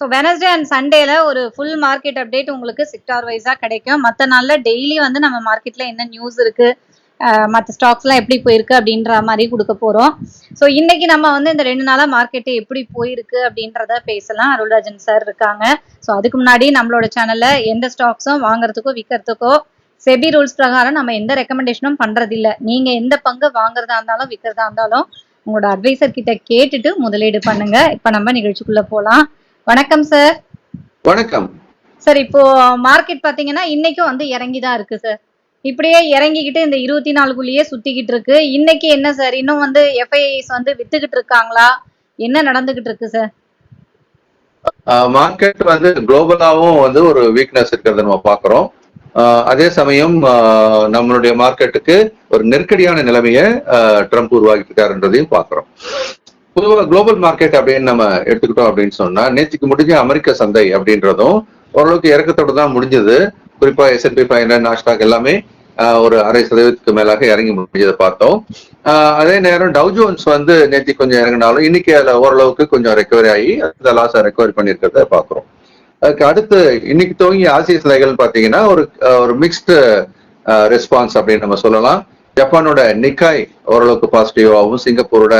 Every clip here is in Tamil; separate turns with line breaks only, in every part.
ஸோ வெனஸ்டே அண்ட் சண்டேல ஒரு ஃபுல் மார்க்கெட் அப்டேட் உங்களுக்கு செக்டார் வைஸாக கிடைக்கும். மற்ற நாளில் டெய்லி வந்து நம்ம மார்க்கெட்ல என்ன நியூஸ் இருக்கு மற்ற ஸ்டாக்ஸ்லாம் எப்படி போயிருக்கு அப்படின்ற மாதிரி கொடுக்க போறோம். ஸோ இன்னைக்கு நம்ம வந்து இந்த ரெண்டு நாளா மார்க்கெட்டு எப்படி போயிருக்கு அப்படின்றத பேசலாம். அருள்ராஜன் சார் இருக்காங்க. ஸோ அதுக்கு முன்னாடி நம்மளோட சேனல்ல எந்த ஸ்டாக்ஸும் வாங்குறதுக்கோ விற்கிறதுக்கோ செபி ரூல்ஸ் பிரகாரம் நம்ம எந்த ரெக்கமெண்டேஷனும் பண்றதில்ல. நீங்க எந்த பங்கு வாங்குறதா இருந்தாலும் விற்கிறதா இருந்தாலும் உங்களோட அட்வைசர் கிட்ட கேட்டுட்டு முதலீடு பண்ணுங்க. இப்ப நம்ம நிகழ்ச்சிக்குள்ள போலாம். வணக்கம் சார்
வணக்கம்.
சார் இப்போ மார்க்கெட் பாத்தீங்கன்னா இன்னைக்கும் வந்து இறங்கி தான் இருக்கு சார் இப்படியே இறங்கிக்கிட்டு இந்த இருபத்தி நாலுக்குள்ளேயே சுத்திக்கிட்டு இருக்கு. இன்னைக்கு என்ன சார் இன்னும் வந்து எஃப்ஐஐஸ் வந்து வித்துக்கிட்டு இருக்காங்களா? என்ன நடந்துகிட்டு இருக்கு சார்
மார்க்கெட் வந்து குளோபலாவும் வந்து ஒரு வீக்னஸ் இருக்கிறத நம்ம பார்க்கிறோம் ஆஹ் அதே சமயம் நம்மளுடைய மார்க்கெட்டுக்கு ஒரு நெருக்கடியான நிலைமையை ட்ரம்ப் உருவாக்கிட்டு இருக்காருன்றதையும் பார்க்கிறோம் பொதுவாக குளோபல் மார்க்கெட் அப்படின்னு நம்ம எடுத்துக்கிட்டோம் அப்படின்னு சொன்னா நேற்றுக்கு முடிஞ்ச அமெரிக்க சந்தை அப்படின்றதும் ஓரளவுக்கு இறக்கத்தோட தான் முடிஞ்சது. குறிப்பா எஸ்என்பி ஃபைவ் நாஸ்டாக் எல்லாமே ஒரு அரை சதவீதத்துக்கு மேலாக இறங்கி முடிஞ்சதை பார்த்தோம். அதே நேரம் டவுஜோன்ஸ் வந்து நேற்று கொஞ்சம் இறங்கினாலும் இன்னைக்கு அதில் ஓரளவுக்கு கொஞ்சம் ரெக்கவரி ஆகி அந்த லாஸை ரெக்கவரி பண்ணியிருக்கிறத பார்க்குறோம். அதுக்கு அடுத்து இன்னைக்கு துவங்கி ஆசிய சிலைகள் பாத்தீங்கன்னா ஒரு ஒரு மிக்ஸ்டு ரெஸ்பான்ஸ் அப்படின்னு நம்ம சொல்லலாம். ஜப்பானோட நிக்காய் ஓரளவுக்கு பாசிட்டிவாகவும் சிங்கப்பூரோட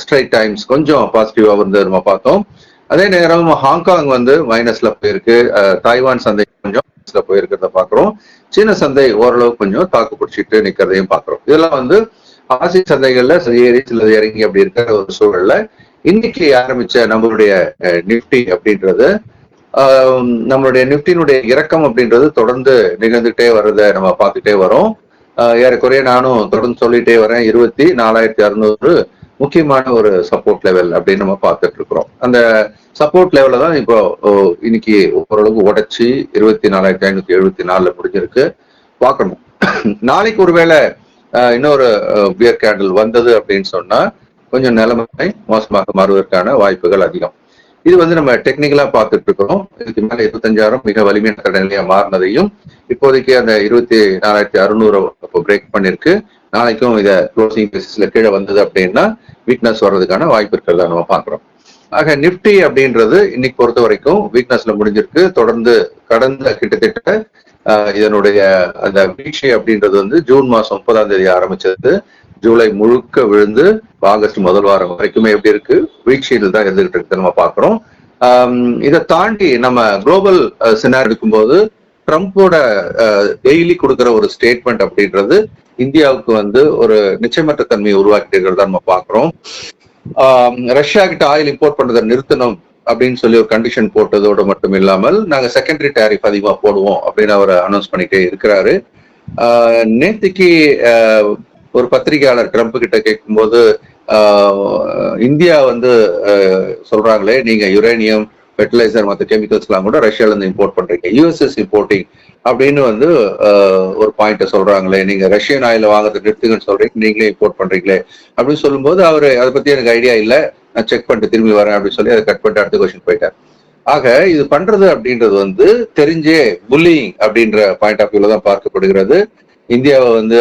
ஸ்ட்ரைட் டைம்ஸ் கொஞ்சம் பாசிட்டிவா வந்து நம்ம பார்த்தோம். அதே நேரம் ஹாங்காங் வந்து மைனஸ்ல போயிருக்கு. தாய்வான் சந்தை கொஞ்சம் போயிருக்கிறத பாக்குறோம் சீன சந்தை ஓரளவு கொஞ்சம் தாக்கு பிடிச்சிட்டு நிக்கிறதையும் பாக்குறோம் இதெல்லாம் வந்து ஆசிய சந்தைகள்ல சில ஏறி சிலது இறங்கி அப்படி இருக்கிற ஒரு சூழல்ல இன்னைக்கு ஆரம்பிச்ச நம்மளுடைய நிப்டி அப்படின்றது ஆஹ் நம்மளுடைய நிப்டினுடைய இறக்கம் அப்படின்றது தொடர்ந்து நிகழ்ந்துட்டே வர்றதை நம்ம பார்த்துட்டே வரோம். ஏறக்குறைய நானும் தொடர்ந்து சொல்லிட்டே வரேன். இருபத்தி நாலாயிரத்தி அறுநூறு முக்கியமான ஒரு சப்போர்ட் லெவல் அப்படின்னு நம்ம பார்த்துட்டு இருக்கிறோம். அந்த சப்போர்ட் லெவலில் தான் இப்போ இன்னைக்கு ஓரளவுக்கு உடைச்சி இருபத்தி நாலாயிரத்தி ஐநூத்தி எழுபத்தி நாலுல முடிஞ்சிருக்கு. பார்க்கணும். நாளைக்கு ஒருவேளை இன்னொரு பியர் கேண்டில் வந்தது அப்படின்னு சொன்னா கொஞ்சம் நிலைமை மோசமாக மாறுவதற்கான வாய்ப்புகள் அதிகம். இது வந்து நம்ம டெக்னிக்கலா பார்த்துட்டு இருக்கிறோம். இதுக்கு மேல இருபத்தஞ்சாயிரம் மிக வலிமையான கடநிலையா மாறினதையும் இப்போதைக்கு அந்த இருபத்தி நாலாயிரத்தி அறுநூறு இப்போ பிரேக் பண்ணிருக்கு. நாளைக்கும் இதை க்ளோசிங் பேசிஸ்ல கீழே வந்தது அப்படின்னா வீக்னஸ் வர்றதுக்கான வாய்ப்பு இருக்கிறத நம்ம பார்க்குறோம். ஆக நிப்டி அப்படின்றது இன்னைக்கு பொறுத்த வரைக்கும் வீக்னஸ்ல முடிஞ்சிருக்கு. தொடர்ந்து கடந்த கிட்டத்தட்ட ஆஹ், இதனுடைய அந்த வீழ்ச்சி அப்படின்றது வந்து ஜூன் மாசம் முப்பதாம் தேதி ஆரம்பிச்சது. ஜூலை முழுக்க விழுந்து ஆகஸ்ட் முதல் வாரம் வரைக்குமே எப்படி இருக்கு? வீழ்ச்சியில் தான் இருந்துகிட்டு இருக்கு நம்ம பாக்குறோம் இதை தாண்டி நம்ம குளோபல் சினார் இருக்கும்போது ட்ரம்ப்போட டெய்லி கொடுக்குற ஒரு ஸ்டேட்மெண்ட் அப்படின்றது இந்தியாவுக்கு வந்து ஒரு நிச்சயமற்ற தன்மையை உருவாக்கிட்டு இருக்கிறதா நம்ம பாக்குறோம் ரஷ்யா கிட்ட ஆயில் இம்போர்ட் பண்றதை நிறுத்தணும் அப்படின்னு சொல்லி ஒரு கண்டிஷன் போட்டதோடு மட்டும் இல்லாமல் நாங்க செகண்டரி டேரிஃப் அதிகமா போடுவோம் அப்படின்னு அவர் அனௌன்ஸ் பண்ணிட்டே இருக்கிறாரு. ஆஹ், நேத்திக்கு ஆஹ், ஒரு பத்திரிகையாளர் ட்ரம்ப் கிட்ட கேட்கும்போது ஆஹ், இந்தியா வந்து சொல்றாங்களே நீங்க யுரேனியம் ஃபெர்டிலைசர் மற்ற கெமிக்கல்ஸ்லாம் கூட ரஷ்யால இம்போர்ட் பண்ணுறீங்க யூஎஸ்எஸ் இம்போர்ட்டிங் அப்படின்னு வந்து ஒரு பாயிண்ட்டை சொல்கிறாங்களே நீங்கள் ரஷ்யன் ஆயில் வாங்குறது நிறுத்துங்கன்னு சொல்கிறீங்க நீங்களே இம்போர்ட் பண்ணுறீங்களே அப்படின்னு சொல்லும்போது அவர் அதை பற்றி எனக்கு ஐடியா இல்லை. நான் செக் பண்ணிட்டு திரும்பி வரேன் அப்படின்னு சொல்லி அதை கட் பண்ணிட்டு அடுத்த கொஸ்டின் போயிட்டார். ஆக இது பண்றது அப்படின்றது வந்து தெரிஞ்சே புல்லிங் அப்படின்ற பாயிண்ட் ஆஃப் வியூல தான் பார்க்கப்படுகிறது. இந்தியாவை வந்து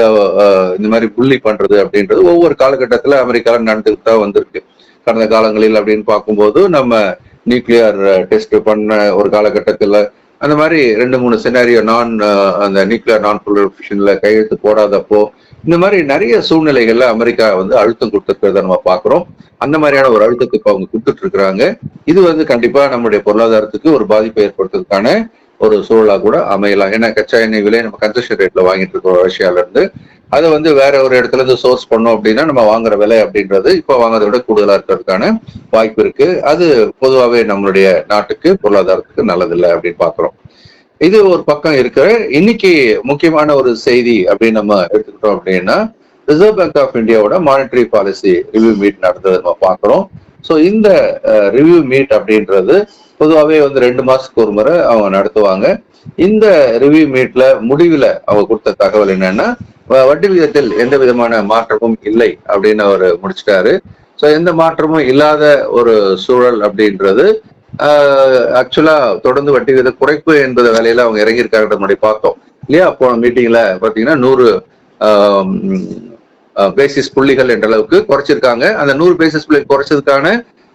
இந்த மாதிரி புள்ளி பண்றது அப்படின்றது ஒவ்வொரு காலகட்டத்தில் அமெரிக்காவில் நடந்துட்டு தான் வந்திருக்கு. கடந்த காலங்களில் அப்படின்னு பார்க்கும்போது நம்ம நியூக்ளியர் டெஸ்ட் uh, பண்ண ஒரு காலகட்டத்தில் அந்த மாதிரி ரெண்டு மூணு சினாரியோ நான் uh, அந்த நியூக்ளியர் நான் ப்ரொலிஃபிஷன்ல கையெழுத்து போடாதப்போ இந்த மாதிரி நிறைய சூழ்நிலைகள்ல அமெரிக்கா வந்து அழுத்தம் கொடுத்துருக்கிறத நம்ம பாக்குறோம் அந்த மாதிரியான ஒரு அழுத்தத்துக்கு அவங்க கொடுத்துட்டு இருக்கிறாங்க இது வந்து கண்டிப்பா நம்மளுடைய பொருளாதாரத்துக்கு ஒரு பாதிப்பை ஏற்படுத்துறதுக்கான ஒரு சூழலா கூட அமையலாம். ஏன்னா கச்சா எண்ணெய் விலை நம்ம கன்செஷன் ரேட்ல வாங்கிட்டு இருக்கோம் ரஷ்யால இருந்து அதை வந்து வேற ஒரு இடத்துல இருந்து சோர்ஸ் பண்ணோம் அப்படின்னா நம்ம வாங்குற விலை அப்படின்றது இப்ப வாங்குறதை விட கூடுதலா இருக்கிறதுக்கான வாய்ப்பு இருக்கு. அது பொதுவாகவே நம்மளுடைய நாட்டுக்கு பொருளாதாரத்துக்கு நல்லதில்லை அப்படின்னு பாக்குறோம். இது ஒரு பக்கம் இருக்கிற இன்னைக்கு முக்கியமான ஒரு செய்தி அப்படின்னு நம்ம எடுத்துக்கிட்டோம் அப்படின்னா ரிசர்வ் பேங்க் ஆஃப் இந்தியாவோட மானிட்டரி பாலிசி ரிவ்யூ மீட் நடந்ததை நம்ம பார்க்குறோம் ஸோ இந்த ரிவ்யூ மீட் அப்படின்றது பொதுவாகவே வந்து ரெண்டு மாசத்துக்கு ஒரு முறை அவங்க நடத்துவாங்க. இந்த ரிவ்யூ மீட்ல முடிவுல அவங்க கொடுத்த தகவல் என்னன்னா வட்டி விகிதத்தில் எந்த விதமான மாற்றமும் இல்லை அப்படின்னு அவர் முடிச்சிட்டாரு. ஸோ எந்த மாற்றமும் இல்லாத ஒரு சூழல் அப்படின்றது ஆக்சுவலா தொடர்ந்து வட்டி விகித குறைப்பு என்பது வேலையில அவங்க இறங்கியிருக்காங்க முன்னாடி பார்த்தோம். இல்லையா? போன மீட்டிங்ல பாத்தீங்கன்னா நூறு பேசிஸ் புள்ளிகள் என்ற அளவுக்கு குறைச்சிருக்காங்க. அந்த நூறு பேசிஸ் புள்ளி குறைச்சதுக்கான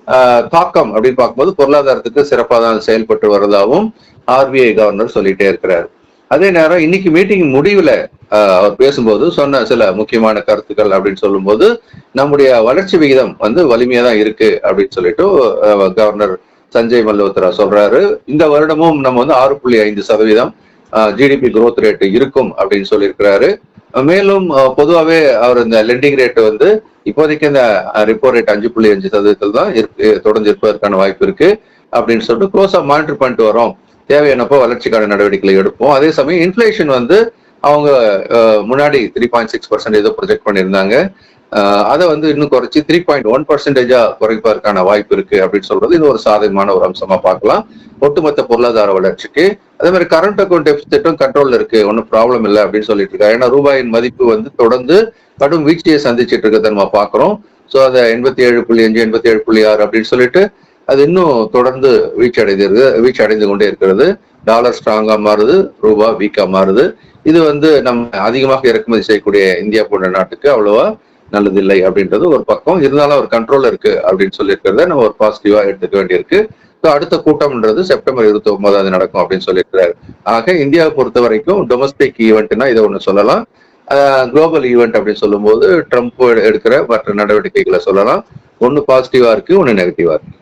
ஆஹ், தாக்கம் அப்படின்னு பார்க்கும்போது பொருளாதாரத்துக்கு சிறப்பாக தான் செயல்பட்டு வருவதாகவும் ஆர்பிஐ கவர்னர் சொல்லிட்டே இருக்கிறார். அதே நேரம் இன்னைக்கு மீட்டிங் முடிவில் அவர் பேசும்போது சொன்ன சில முக்கியமான கருத்துக்கள் அப்படின்னு சொல்லும்போது நம்முடைய வளர்ச்சி விகிதம் வந்து வலிமையா தான் இருக்கு அப்படின்னு சொல்லிட்டு கவர்னர் சஞ்சய் மல்ஹோத்ரா சொல்றாரு. இந்த வருடமும் நம்ம வந்து ஆறு புள்ளி ஐந்து சதவீதம் ஜிடிபி குரோத் ரேட் இருக்கும் அப்படின்னு சொல்லியிருக்கிறாரு. மேலும் பொதுவாகவே அவர் இந்த லெண்டிங் ரேட் வந்து இப்போதைக்கு இந்த ரிப்போ ரேட் அஞ்சு புள்ளி அஞ்சு சதவீதத்தில் தான் இருக்கு தொடர்ந்து இருப்பதற்கான வாய்ப்பு இருக்கு அப்படின்னு சொல்லிட்டு க்ளோஸா மானிட்டர் பண்ணிட்டு வரோம் தேவையானப்போ வளர்ச்சிக்கான நடவடிக்கைகளை எடுப்போம். அதே சமயம் இன்ஃபிளேஷன் வந்து அவங்க முன்னாடி த்ரீ பாயிண்ட் சிக்ஸ் பர்சன்ட் ஏதோ ப்ரொஜெக்ட் பண்ணியிருந்தாங்க. அதை வந்து இன்னும் குறைச்சி த்ரீ பாயிண்ட் ஒன் பர்சன்டேஜா குறைப்பதற்கான வாய்ப்பு இருக்கு அப்படின்னு சொல்றது இது ஒரு சாதகமான ஒரு அம்சமா பார்க்கலாம். ஒட்டுமொத்த பொருளாதார வளர்ச்சிக்கு. அதே மாதிரி கரண்ட் அக்கௌண்ட் டெபிசிட்டும் கண்ட்ரோல்ல இருக்கு. ஒன்றும் ப்ராப்ளம் இல்லை அப்படின்னு சொல்லிட்டு இருக்காங்க. ஏன்னா ரூபாயின் மதிப்பு வந்து தொடர்ந்து கடும் வீழ்ச்சியை சந்திச்சிட்டு இருக்கிறத நம்ம பாக்குறோம் ஸோ அதை எண்பத்தி ஏழு புள்ளி அஞ்சு எண்பத்தி ஏழு புள்ளி ஆறு அப்படின்னு சொல்லிட்டு அது இன்னும் தொடர்ந்து வீழ்ச்சி அடைந்திருக்கு வீழ்ச்சி அடைந்து கொண்டே இருக்கிறது டாலர் ஸ்ட்ராங்கா மாறுது ரூபா வீக்கா மாறுது. இது வந்து நம்ம அதிகமாக இறக்குமதி செய்யக்கூடிய இந்தியா போன்ற நாட்டுக்கு அவ்வளவா நல்லதில்லை அப்படின்றது ஒரு பக்கம். இருந்தாலும் ஒரு கண்ட்ரோல் இருக்கு அப்படின்னு சொல்லியிருக்கிறத நம்ம ஒரு பாசிட்டிவா எடுத்துக்க வேண்டியிருக்கு. ஸோ அடுத்த கூட்டம்ன்றது செப்டம்பர் இருபத்தி ஒன்பதாவது நடக்கும் அப்படின்னு சொல்லியிருக்கிறார். ஆக இந்தியாவை பொறுத்த வரைக்கும் டொமஸ்டிக் ஈவெண்ட்னா இதை ஒன்று சொல்லலாம். குளோபல் ஈவெண்ட் அப்படின்னு சொல்லும்போது ட்ரம்ப் எடுக்கிற மற்ற நடவடிக்கைகளை சொல்லலாம். ஒன்று பாசிட்டிவா இருக்கு ஒன்று நெகட்டிவா இருக்கு.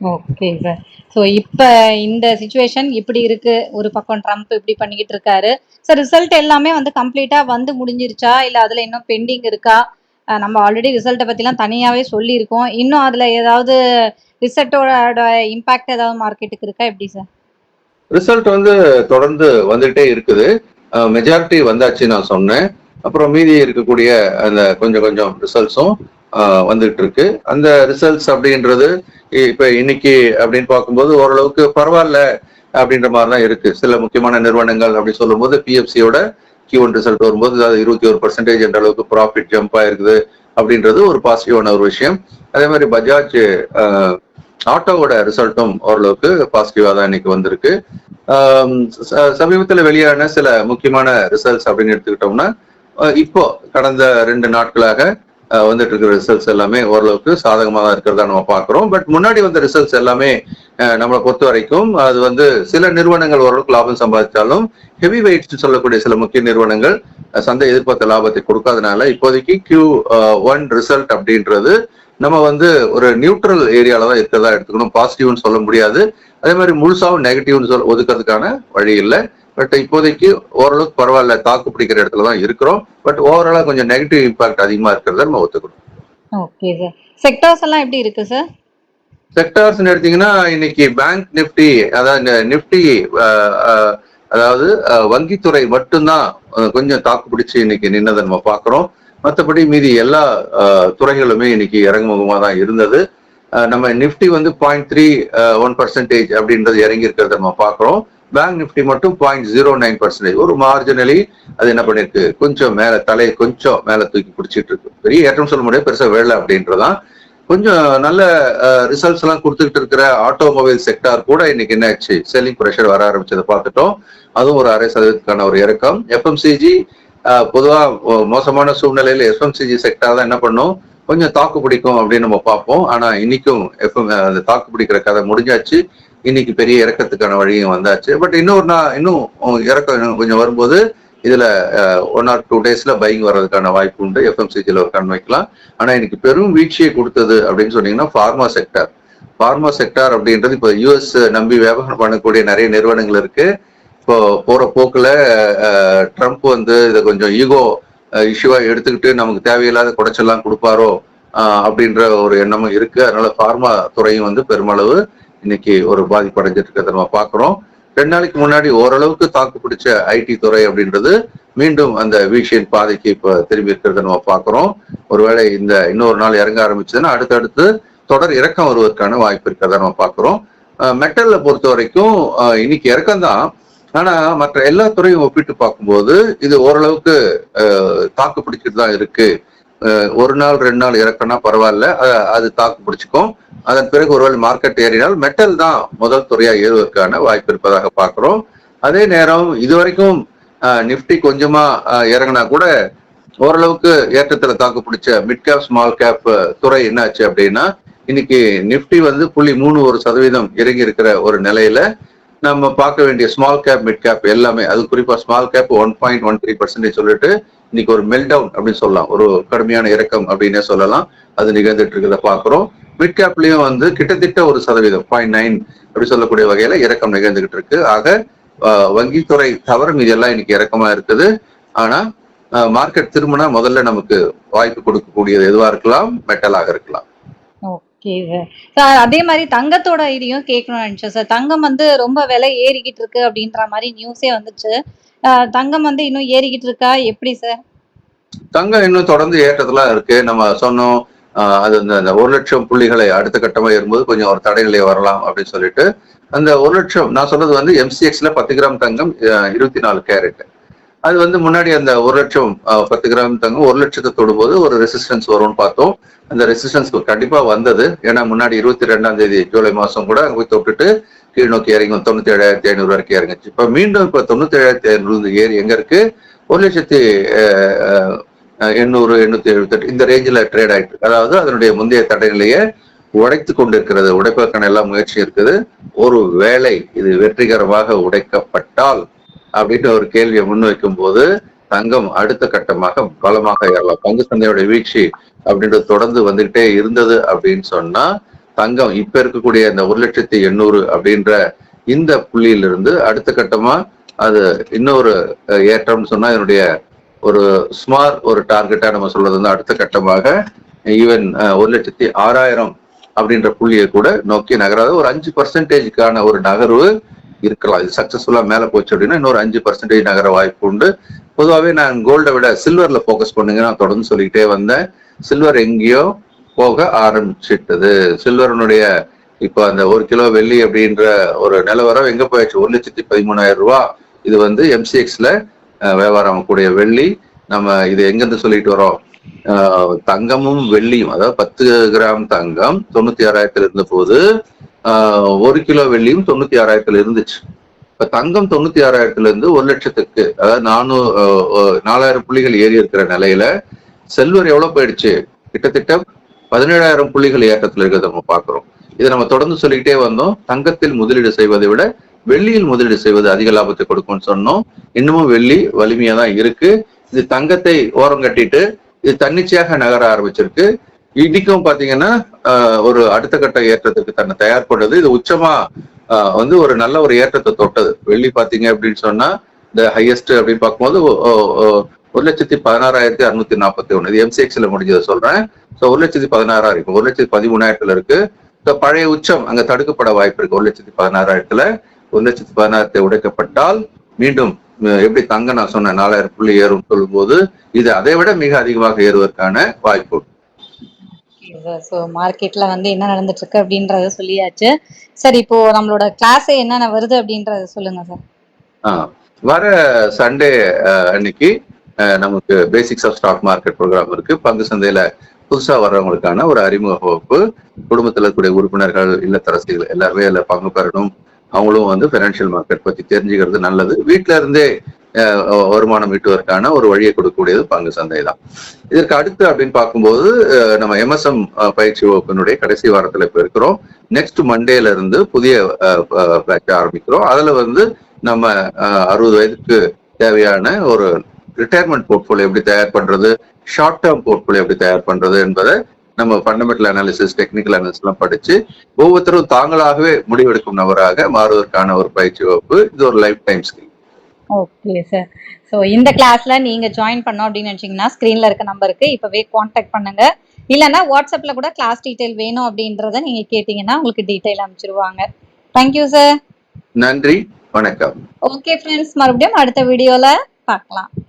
ஓகே சார் ஸோ இப்போ இந்த சுச்சுவேஷன் இப்படி இருக்கு. ஒரு பக்கம் ட்ரம்ப் இப்படி பண்ணிக்கிட்டு இருக்காரு. சார் ரிசல்ட் எல்லாமே வந்து கம்ப்ளீட்டா வந்து முடிஞ்சிருச்சா? இல்லை அதில் இன்னும் பெண்டிங் இருக்கா? நம்ம ஆல்ரெடி ரிசல்ட்டை பற்றிலாம் தனியாகவே சொல்லியிருக்கோம். இன்னும் அதில் ஏதாவது ரிசல்ட்டோட இம்பாக்ட் ஏதாவது மார்க்கெட்டுக்கு இருக்கா? எப்படி சார்
ரிசல்ட் வந்து தொடர்ந்து வந்துகிட்டே இருக்குது. மெஜாரிட்டி வந்தாச்சு நான் சொன்னேன். அப்புறம் மீதி இருக்கக்கூடிய அந்த கொஞ்சம் கொஞ்சம் ரிசல்ட்ஸும் வந்துட்டு இருக்கு அந்த ரிசல்ட்ஸ் அப்படின்றது இ- இப்ப இன்னைக்கு அப்படின்னு பார்க்கும்போது ஓரளவுக்கு பரவாயில்ல அப்படின்ற மாதிரி தான் இருக்கு. சில முக்கியமான நிறுவனங்கள் அப்படி சொல்லும்போது பிஎஃப்சியோட கியூ ஒன் ரிசல்ட் வரும்போது அதாவது இருபத்தி ஒரு பர்சன்டேஜ் என்ற அளவுக்கு ப்ராஃபிட் ஜம்ப் ஆயிருக்குது அப்படின்றது ஒரு பாசிட்டிவான ஒரு விஷயம். அதே மாதிரி பஜாஜ் ஆட்டோவோட ரிசல்ட்டும் ஓரளவுக்கு பாசிட்டிவா தான் இன்னைக்கு வந்திருக்கு. சமீபத்தில் சமீபத்துல வெளியான சில முக்கியமான ரிசல்ட்ஸ் அப்படின்னு எடுத்துக்கிட்டோம்னா இப்போ கடந்த ரெண்டு நாட்களாக வந்துட்டு இருக்கிற ரிசல்ட்ஸ் எல்லாமே ஓரளவுக்கு சாதகமாக தான் இருக்கிறதா நம்ம பார்க்குறோம். பட் முன்னாடி வந்த ரிசல்ட்ஸ் எல்லாமே நம்மளை பொறுத்த வரைக்கும் அது வந்து சில நிறுவனங்கள் ஓரளவுக்கு லாபம் சம்பாதிச்சாலும் ஹெவி வெயிட்ஸ் சொல்லக்கூடிய சில முக்கிய நிறுவனங்கள் சந்தை எதிர்பார்த்த லாபத்தை கொடுக்காதனால இப்போதைக்கு கியூ ஒன் ரிசல்ட் அப்படின்றது நம்ம வந்து ஒரு நியூட்ரல் ஏரியால தான் இருக்கிறதா எடுத்துக்கணும். பாசிட்டிவ்னு சொல்ல முடியாது. அதே மாதிரி முழுசாவும் நெகட்டிவ்னு சொல் ஒதுக்கிறதுக்கான வழி இல்லை. பட் இப்போதைக்கு ஓரளவுக்கு பரவாயில்ல தாக்கு பிடிக்கிற இடத்துல தான் இருக்கிறோம். பட் ஓவராலா கொஞ்சம் நெகட்டிவ் இம்பாக்ட் அதிகமா இருக்கிறத நம்ம ஒத்துக்கணும்.
ஓகே சார் செக்டார்ஸ் எல்லாம் எப்படி இருக்கு சார்
செக்டார்ஸ் எடுத்தீங்கன்னா இன்னைக்கு பேங்க் நிப்டி அதாவது நிப்டி அதாவது வங்கித்துறை மட்டும்தான் கொஞ்சம் தாக்கு பிடிச்சு இன்னைக்கு நின்னதை நம்ம பார்க்கிறோம். மற்றபடி மீதி எல்லா துறைகளுமே இன்னைக்கு இறங்குமுகமா தான் இருந்தது. நம்ம நிப்டி வந்து பாயிண்ட் த்ரீ ஒன் பர்சன்டேஜ் அப்படின்றது இறங்கி இருக்கிறத நம்ம பார்க்கிறோம். பேங்க் நிப்டி மட்டும் பாயிண்ட் ஜீரோ நைன் பர்சன்டேஜ் ஒரு மார்ஜினலி அது என்ன பண்ணிருக்கு? கொஞ்சம் மேல தலையை கொஞ்சம் மேல தூக்கி பிடிச்சிட்டு இருக்கு. பெரிய ஏற்றம் சொல்ல முடியாது பெருசா வேலை அப்படின்றதான். கொஞ்சம் நல்ல ரிசல்ட்ஸ் எல்லாம் கொடுத்துக்கிட்டு இருக்கிற ஆட்டோமொபைல் செக்டார் கூட இன்னைக்கு என்ன ஆச்சு செல்லிங் ப்ரெஷர் வர ஆரம்பிச்சதை பார்த்துட்டோம். அதுவும் ஒரு அரை சதவீதத்துக்கான ஒரு இறக்கம். எஃப்எம்சிஜி பொதுவா மோசமான சூழ்நிலையில எஃப்எம்சிஜி செக்டார் தான் என்ன பண்ணும்? கொஞ்சம் தாக்கு பிடிக்கும் அப்படின்னு நம்ம பார்ப்போம். ஆனா இன்னைக்கும் எஃப்எம் அந்த தாக்கு பிடிக்கிற கதை முடிஞ்சாச்சு. இன்னைக்கு பெரிய இறக்கத்துக்கான வழியும் வந்தாச்சு. பட் இன்னொரு நாள் இன்னும் இறக்கம் இன்னும் கொஞ்சம் வரும்போது இதுல ஒன் ஆர் டூ டேஸ்ல பைங் வர்றதுக்கான வாய்ப்பு உண்டு. எஃப்எம்சிஜியில் ஒரு கண் வைக்கலாம். ஆனா இன்னைக்கு பெரும் வீழ்ச்சியை கொடுத்தது அப்படின்னு சொன்னீங்கன்னா ஃபார்மா செக்டார் ஃபார்மா செக்டார் அப்படின்றது இப்போ யூஎஸ் நம்பி வியாபாரம் பண்ணக்கூடிய நிறைய நிறுவனங்கள் இருக்கு. இப்போ போற போக்குல ட்ரம்ப் வந்து இதை கொஞ்சம் ஈகோ இஷ்யூவா எடுத்துக்கிட்டு நமக்கு தேவையில்லாத குடைச்செல்லாம் கொடுப்பாரோ அப்படின்ற ஒரு எண்ணமும் இருக்கு. அதனால ஃபார்மா துறையும் வந்து பெருமளவு இன்னைக்கு ஒரு பாதிப்பு அடைஞ்சிட்டு இருக்கிறத நம்ம பார்க்குறோம். ரெண்டு நாளைக்கு முன்னாடி ஓரளவுக்கு தாக்கு பிடிச்ச ஐடி துறை அப்படின்றது மீண்டும் அந்த வீழ்ச்சியின் பாதைக்கு இப்போ திரும்பி இருக்கிறத நம்ம பார்க்குறோம். ஒருவேளை இந்த இன்னொரு நாள் இறங்க ஆரம்பிச்சதுன்னா அடுத்தடுத்து தொடர் இறக்கம் வருவதற்கான வாய்ப்பு இருக்கிறத நம்ம பார்க்குறோம். மெட்டல்ல பொறுத்த வரைக்கும் இன்னைக்கு இறக்கம் தான். ஆனா மற்ற எல்லா துறையும் ஒப்பிட்டு பார்க்கும்போது இது ஓரளவுக்கு தாக்கு பிடிச்சிட்டு தான் இருக்கு. ஒரு நாள் ரெண்டு நாள் இறக்கம்னா பரவாயில்ல. அது தாக்கு பிடிச்சிக்கும். அதன் பிறகு ஒருவேளை மார்க்கெட் ஏறினால் மெட்டல் தான் முதல் துறையா ஏறுவதற்கான வாய்ப்பு இருப்பதாக பார்க்கிறோம். அதே நேரம் இதுவரைக்கும் நிப்டி கொஞ்சமா இறங்கினா இறங்குனா கூட ஓரளவுக்கு ஏற்றத்துல தாக்கு பிடிச்ச மிட் கேப் ஸ்மால் கேப் துறை என்னாச்சு அப்படின்னா இன்னைக்கு நிப்டி வந்து புள்ளி மூணு ஒரு சதவீதம் இறங்கி இருக்கிற ஒரு நிலையில நம்ம பார்க்க வேண்டிய ஸ்மால் கேப் மிட் கேப் எல்லாமே அது குறிப்பா small cap one point one three percentage சொல்லிட்டு இன்னைக்கு ஒரு மெல் டவுன் அப்படின்னு சொல்லலாம். ஒரு கடுமையான இறக்கம் அப்படின்னே சொல்லலாம். அது நிகழ்ந்துட்டு இருக்கிறத பாக்குறோம் மிட் கேப்லயும் வந்து கிட்டத்தட்ட ஒரு சதவீதம் பாயிண்ட் நைன் அப்படி சொல்லக்கூடிய வகையில இறக்கம் நிகழ்ந்துகிட்டு இருக்கு. ஆக வங்கித்துறை தவிர இதெல்லாம் எல்லாம் இன்னைக்கு இறக்கமா இருக்குது. ஆனா மார்க்கெட் திரும்பினா முதல்ல நமக்கு வாய்ப்பு கொடுக்கக்கூடியது எதுவா இருக்கலாம் மெட்டலாக இருக்கலாம்.
சார் அதே மாதிரி தங்கத்தோட இதையும் கேட்கணும்னு நினைச்சேன் சார் தங்கம் வந்து ரொம்ப விலை ஏறிக்கிட்டு இருக்கு அப்படின்ற மாதிரி நியூஸே வந்துச்சு. தங்கம் வந்து இன்னும் ஏறிக்கிட்டு இருக்கா? எப்படி சார்
தங்கம் இன்னும் தொடர்ந்து ஏற்றத்துல இருக்கு. நம்ம சொன்னோம் அது அந்த ஒரு லட்சம் புள்ளிகளை அடுத்த கட்டமா ஏறும்போது கொஞ்சம் ஒரு தடைநிலை வரலாம் அப்படின்னு சொல்லிட்டு அந்த ஒரு லட்சம் நான் சொல்றது வந்து எம்சிஎக்ஸ்ல பத்து கிராம் தங்கம் இருபத்தி நாலு கேரட் அது வந்து முன்னாடி அந்த ஒரு லட்சம் பத்து கிராம் தங்கம் ஒரு லட்சத்தை தொடும்போது ஒரு ரெசிஸ்டன்ஸ் வரும்னு பார்த்தோம். அந்த ரெசிஸ்டன்ஸ் கண்டிப்பா வந்தது. ஏன்னா முன்னாடி இருபத்தி ரெண்டாம் தேதி ஜூலை மாசம் கூட அங்க போய் தொட்டுட்டு கீழ் நோக்கி இறங்கி தொண்ணூத்தி ஏழாயிரத்தி ஐநூறு வரைக்கும் இறங்குச்சு. இப்ப மீண்டும் இப்ப தொண்ணூத்தி ஏழாயிரத்தி ஐநூறு ஏறி எங்க இருக்கு? ஒரு லட்சத்தி எண்ணூறு எண்ணூத்தி எழுபத்தெட்டு இந்த ரேஞ்சில் ட்ரேட் ஆயிட்டு அதாவது அதனுடைய முந்தைய தடைநிலையை உடைத்து கொண்டிருக்கிறது. உடைப்பதற்கான எல்லா முயற்சி இருக்குது. ஒரு வேலை இது வெற்றிகரமாக உடைக்கப்பட்டால் அப்படின்னு ஒரு கேள்வியை முன்வைக்கும் போது தங்கம் அடுத்த கட்டமாக பலமாக ஏறலாம். பங்கு சந்தையோட வீழ்ச்சி அப்படின்றது தொடர்ந்து வந்துகிட்டே இருந்தது அப்படின்னு சொன்னா தங்கம். இப்ப இருக்கக்கூடிய இந்த ஒரு லட்சத்தி எண்ணூறு அப்படின்ற இந்த புள்ளியிலிருந்து அடுத்த கட்டமா அது இன்னொரு ஏற்றம்னு சொன்னா இதனுடைய ஒரு ஸ்மார் ஒரு டார்கெட்டா நம்ம சொல்றது வந்து அடுத்த கட்டமாக ஈவன் ஒரு லட்சத்தி ஆறாயிரம் அப்படின்ற புள்ளியை கூட நோக்கி நகராத. ஒரு அஞ்சு பர்சன்டேஜுக்கான ஒரு நகர்வு இருக்கலாம். இது சக்சஸ்ஃபுல்லா மேல போச்சு அப்படின்னா இன்னொரு அஞ்சு பர்சன்டேஜ் நகர வாய்ப்பு உண்டு. பொதுவாகவே நான் கோல்டை விட சில்வர்ல ஃபோக்கஸ் பண்ணுங்க. நான் தொடர்ந்து சொல்லிக்கிட்டே வந்தேன். சில்வர் எங்கேயோ போக ஆரம்பிச்சிட்டது. சில்வரனுடைய இப்போ அந்த ஒரு கிலோ வெள்ளி அப்படின்ற ஒரு நிலவரம் எங்க போயாச்சு ஒரு லட்சத்தி பதிமூணாயிரம் ரூபா. இது வந்து எம்சிஎக்ஸ்ல வியாபாரம் ஆகக்கூடிய வெள்ளி. நம்ம இது எங்கிருந்து சொல்லிட்டு வரோம்? தங்கமும் வெள்ளியும் அதாவது பத்து கிராம் தங்கம் தொண்ணூத்தி ஆறாயிரத்துல இருந்த போது ஒரு கிலோ வெள்ளியும் தொண்ணூத்தி ஆறாயிரத்துல இருந்துச்சு. இப்ப தங்கம் தொண்ணூத்தி ஆறாயிரத்துல இருந்து ஒரு லட்சத்துக்கு அதாவது நானூ நாலாயிரம் புள்ளிகள் ஏறி இருக்கிற நிலையில செல்வர் எவ்வளவு போயிடுச்சு? கிட்டத்தட்ட பதினேழாயிரம் புள்ளிகள் ஏற்றத்தில் இருக்கிறத நம்ம பாக்குறோம் இதை நம்ம தொடர்ந்து சொல்லிக்கிட்டே வந்தோம். தங்கத்தில் முதலீடு செய்வதை விட வெள்ளியில் முதலீடு செய்வது அதிக லாபத்தை கொடுக்கும்னு சொன்னோம். இன்னமும் வெள்ளி வலிமையா தான் இருக்கு. இது தங்கத்தை ஓரம் கட்டிட்டு இது தன்னிச்சையாக நகர ஆரம்பிச்சிருக்கு. இன்னைக்கும் பாத்தீங்கன்னா ஆஹ், ஒரு அடுத்த கட்ட ஏற்றத்துக்கு தன்னை தயார் பண்ணது இது உச்சமா ஆஹ், வந்து ஒரு நல்ல ஒரு ஏற்றத்தை தொட்டது. வெள்ளி பாத்தீங்க அப்படின்னு சொன்னா இந்த ஹையஸ்ட் அப்படின்னு பார்க்கும்போது ஒரு லட்சத்தி பதினாறாயிரத்தி அறுநூத்தி நாற்பத்தி ஒண்ணு. இது எம்சிஎக்ஸ்ல முடிஞ்சதை சொல்றேன். ஸோ ஒரு லட்சத்தி பதினாறாயிரம் இருக்கு. ஒரு லட்சத்தி பதிமூணாயிரத்துல இருக்கு. ஸோ பழைய உச்சம் அங்க தடுக்கப்பட வாய்ப்பு இருக்கு. ஒரு லட்சத்தி பதினாறாயிரத்துல ஒரு லட்சத்தி பதினாயிரத்தை உடைக்கப்பட்டால் மீண்டும் எப்படி தங்க நான் சொன்னேன் நாலாயிரம் புள்ளி ஏறும் சொல்லும்போது இது அதை விட மிக அதிகமாக ஏறுவதற்கான வாய்ப்பு.
ஸோ மார்க்கெட்ல வந்து என்ன நடந்துட்டு இருக்கு அப்படின்றத சொல்லியாச்சு. சார் இப்போ நம்மளோட கிளாஸ் என்னென்ன வருது அப்படின்றத சொல்லுங்க சார்
வர சண்டே அன்னைக்கு நமக்கு basics of stock market program இருக்கு. பங்கு சந்தையில புதுசா வர்றவங்களுக்கான ஒரு அறிமுக வகுப்பு குடும்பத்துல இருக்கக்கூடிய உறுப்பினர்கள் இல்லத்தரசிகள் எல்லாருமே அதுல பங்கு பெறணும். அவங்களும் வந்து ஃபைனான்சியல் மார்க்கெட் பத்தி தெரிஞ்சுக்கிறது நல்லது. வீட்டில இருந்தே வருமானம் ஈட்டுவதற்கான ஒரு வழியை கொடுக்கக்கூடியது பங்கு சந்தை தான். இதற்கு அடுத்து அப்படின்னு பார்க்கும்போது நம்ம எம்எஸ்எம் பயிற்சி வகுப்பினுடைய கடைசி வாரத்துல இப்ப இருக்கிறோம். நெக்ஸ்ட் மண்டேல இருந்து புதிய பேட்ச் ஆரம்பிக்கிறோம். அதுல வந்து நம்ம அறுபது வயதுக்கு தேவையான ஒரு ரிட்டையர்மெண்ட் போர்ட்ஃபோலியோ எப்படி தயார் பண்றது ஷார்ட் டேர்ம் போர்ட்ஃபோலியோ எப்படி தயார் பண்றது என்பதை நம்ம ஃபண்டமெண்டல் அனாலிசிஸ் டெக்னிக்கல் அனாலிசிஸ் எல்லாம் படிச்சு ஒவ்வொருத்தரும் தாங்களாகவே முடிவெடுக்கும் நபராக மாறுவதற்கான ஒரு பயிற்சி வகுப்பு. இது ஒரு life time skill
okay sir so இந்த கிளாஸ்ல நீங்க ஜாயின் பண்ணோம் அப்படின்னு நினைச்சீங்கன்னா ஸ்க்ரீன்ல இருக்க நம்பருக்கு இப்பவே காண்டாக்ட் பண்ணுங்க. இல்லைன்னா வாட்ஸ்அப்ல கூட கிளாஸ் டீடைல் வேணும் அப்படின்றத நீங்க கேட்டீங்கன்னா உங்களுக்கு டீடைல் அனுப்பிச்சிருவாங்க. தேங்க்யூ சார்
நன்றி. வணக்கம்.
ஓகே ஃப்ரெண்ட்ஸ் மறுபடியும் அடுத்த வீடியோல பார்க்கலாம்.